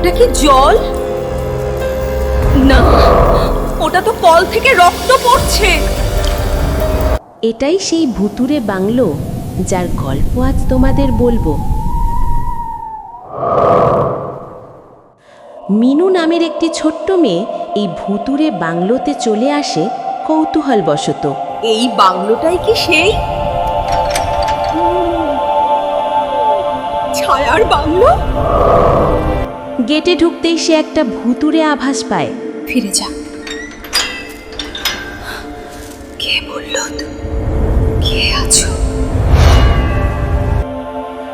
ওটা কি জল? না ওটা তো কল থেকে রক্ত পড়ছে। এটাই সেই ভুতুরে বাংলো যার গল্প আজ তোমাদের বলব। মিনু নামের একটি ছোট্ট মেয়ে এই ভুতুরে বাংলোতে চলে আসে কৌতূহল কৌতূহলবশত। এই বাংলোটাই কি সেই? ছায়ার বাংলো? গেটে ঢুকতেই সে একটা ভুতুরে আভাস পায়। ফিরে যা। কে বলল কে আছো?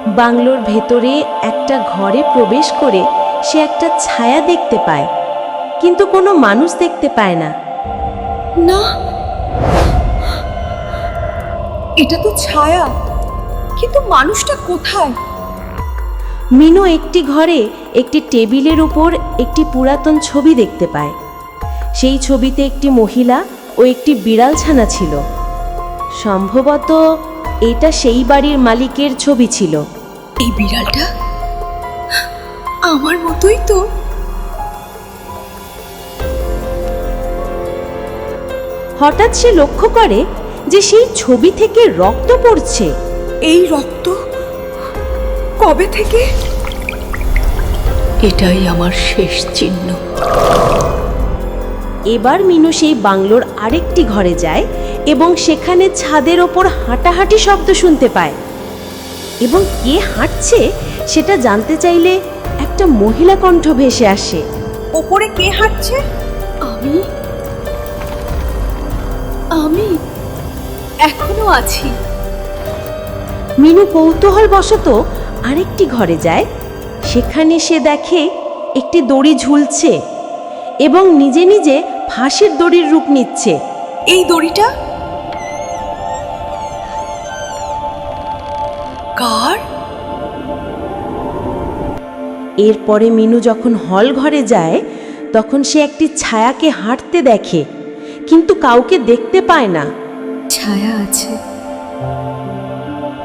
বাংলোর ভেতরে একটা ঘরে প্রবেশ করে সে একটা ছায়া দেখতে পায় কিন্তু কোনো মানুষ দেখতে পায় না। না। এটা তো ছায়া। কিন্তু মানুষটা কোথায়? মিনু একটি ঘরে একটি টেবিলের উপর একটি পুরাতন ছবি দেখতে পায়। সেই ছবিতে একটি মহিলা ও একটি বিড়াল ছানা ছিল। সম্ভবত এটা সেই বাড়ির মালিকের ছবি ছিল। এই বিড়ালটা আমার মতোই তো। হঠাৎ সে লক্ষ্য করে যে সেই ছবি থেকে রক্ত পড়ছে। এই রক্ত কবে থেকে? এটাই আমার শেষ চিহ্ন। এবার মিনু সেই বাংলোর আরেকটি ঘরে যায় এবং সেখানে ছাদের ওপর হাঁটাহাঁটি শব্দ শুনতে পায়। এবং কে হাঁটছে সেটা জানতে চাইলে একটা মহিলা কণ্ঠ ভেসে আসে। ওপরে কে হাঁটছে? আমি? আমি? এখনও আছি। মিনু কৌতূহল কৌতূহলবশত আরেকটি ঘরে যায়। সেখানে সে দেখে একটি দড়ি ঝুলছে এবং নিজে নিজে ফাঁসির দড়ির রূপ নিচ্ছে। এই দড়িটা? কার? এরপরে মিনু যখন হল ঘরে যায় তখন সে একটি ছায়াকে হাঁটতে দেখে কিন্তু কাউকে দেখতে পায় না। ছায়া আছে।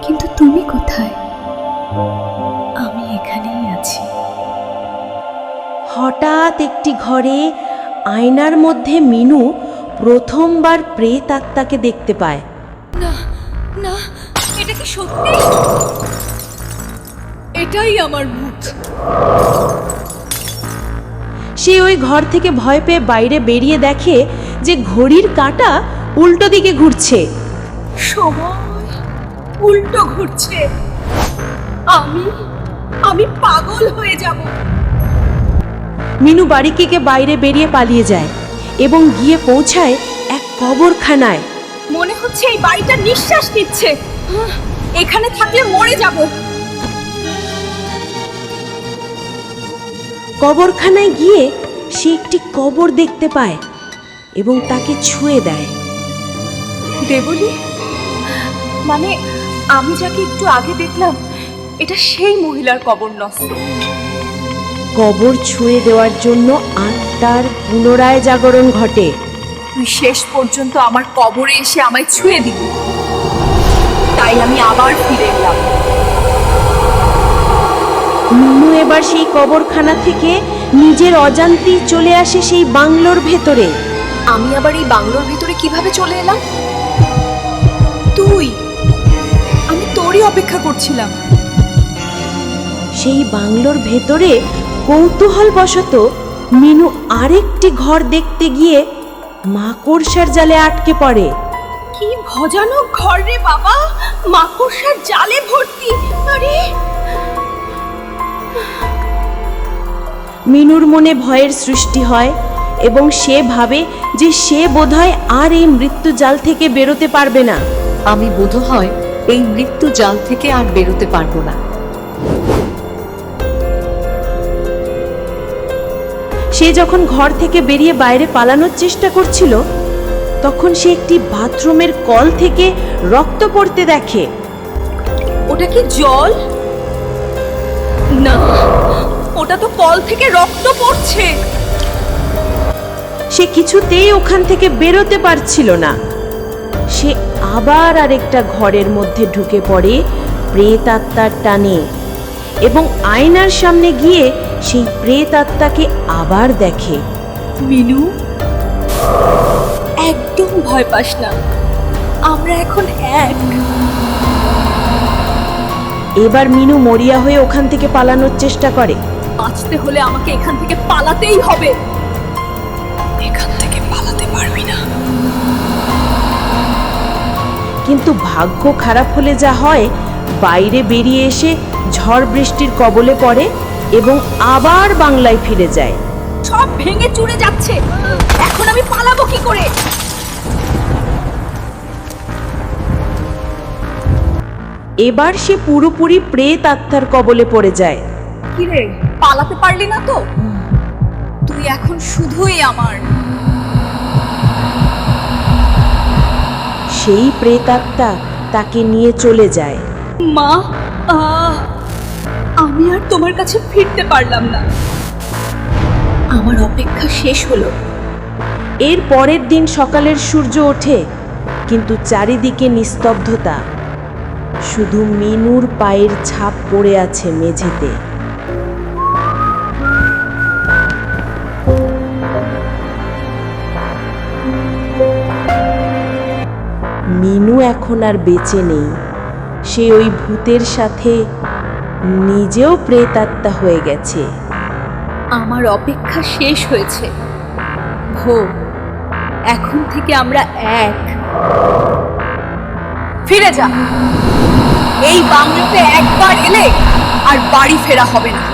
কিন্তু তুমি কোথায়? আমি এখানেই আছি। হঠাৎ একটি ঘরে আয়নার মধ্যে মিনু প্রথমবার প্রেত আত্মাকে দেখতে পায়। না না এটা কি সত্যি? এটাই আমার মুখ সে ওই ঘর থেকে ভয় পেয়ে বাইরে বেরিয়ে দেখে যে ঘড়ির কাঁটা উল্টো দিকে ঘুরছে। সময় উল্টো ঘুরছে। আমি আমি পাগল হয়ে যাব। মিনু বাড়ি বাড়িকে বাইরে বেরিয়ে পালিয়ে যায় এবং গিয়ে পৌঁছায় এক কবরখানায়। মনে হচ্ছে এই বাড়িটা নিঃশ্বাস নিচ্ছে। এখানে থাকলে মরে যাব। কবরখানায় গিয়ে সে একটি কবর দেখতে পায় এবং তাকে ছুঁয়ে দেয়। দেবলি মানে আমি যাকে একটু আগে দেখলাম এটা সেই মহিলার কবর নষ্ট। কবর ছুঁয়ে দেওয়ার জন্য আত্মার পুনরায় জাগরণ ঘটে। তুই শেষ পর্যন্ত আমার কবরে এসে আমায় ছুঁয়ে দিবি। তাই আমি আবার ফিরে এলাম। মিনু এবার সেই কবরখানা থেকে নিজের অজান্তেই চলে আসে সেই বাংলোর ভেতরে। আমি আবার এই বাংলোর ভিতরে কীভাবে চলে এলাম? তুই! আমি তোরই অপেক্ষা করছিলাম। সেই বাংলোর ভেতরে কৌতূহল কৌতূহলবশত মিনু আরেকটি ঘর দেখতে গিয়ে মাকড়সার জালে আটকে পড়ে। কি ভজানক ঘর রে বাবা! মাকড়সার জালে ভর্তি! আরে! মিনুর মনে ভয়ের সৃষ্টি হয় এবং সে ভাবে যে সে বোধহয় আর এই মৃত্যু জাল থেকে বেরোতে পারবে না। আমি বোধহয় এই মৃত্যু জাল থেকে আর বেরোতে পারব না। সে যখন ঘর থেকে বেরিয়ে বাইরে পালানোর চেষ্টা করছিল তখন সে একটি বাথরুমের কল থেকে রক্ত পড়তে দেখে। ওটা কি জল? না ওটা তো কল থেকে রক্ত পড়ছে। সে কিছুতেই ওখান থেকে বেরোতে পারছিল না। সে আবার আরেকটা ঘরের মধ্যে ঢুকে পড়ে প্রেত আত্মার টানে এবং আয়নার সামনে গিয়ে সেই প্রেত আত্মাকে আবার দেখে। মিনু একদম ভয় পাস না। আমরা এখন এক। এবার মিনু মরিয়া হয়ে ওখান থেকে পালানোর চেষ্টা করে। বাঁচতে হলে আমাকে এখান থেকে পালাতেই হবে। এখান থেকে পালাতে পারবি না। কিন্তু ভাগ্য খারাপ হলে যা হয় বাইরে বেরিয়ে এসে ঝড় বৃষ্টির কবলে পড়ে। এবং আবার বাংলায় ফিরে যায়। সব ভেঙে চুরে যাচ্ছে। এখন আমি পালাবো কি করে? এবার সে পুরোপুরি প্রেত আত্মার কবলে পড়ে যায়। কি রে পালাতে পারলি না তো? তুই এখন শুধুই আমার। সেই প্রেতাত্মা তাকে নিয়ে চলে যায়। মা আহ, আমি আর তোমার কাছে ফিরতে পারলাম না। আমার অপেক্ষা শেষ হলো। এর পরের দিন সকালের সূর্য ওঠে, কিন্তু চারিদিকে নিস্তব্ধতা। শুধু মিনুর পায়ের ছাপ পড়ে আছে মেঝেতে। মিনু এখন আর বেঁচে নেই। সে ওই ভূতের সাথে নিজেও প্রেতাত্মা হয়ে গেছে। আমার অপেক্ষা শেষ হয়েছে। ভো, এখন থেকে আমরা এক। ফিরে যা। এই বাংলাতে একবার এলে আর বাড়ি ফেরা হবে না।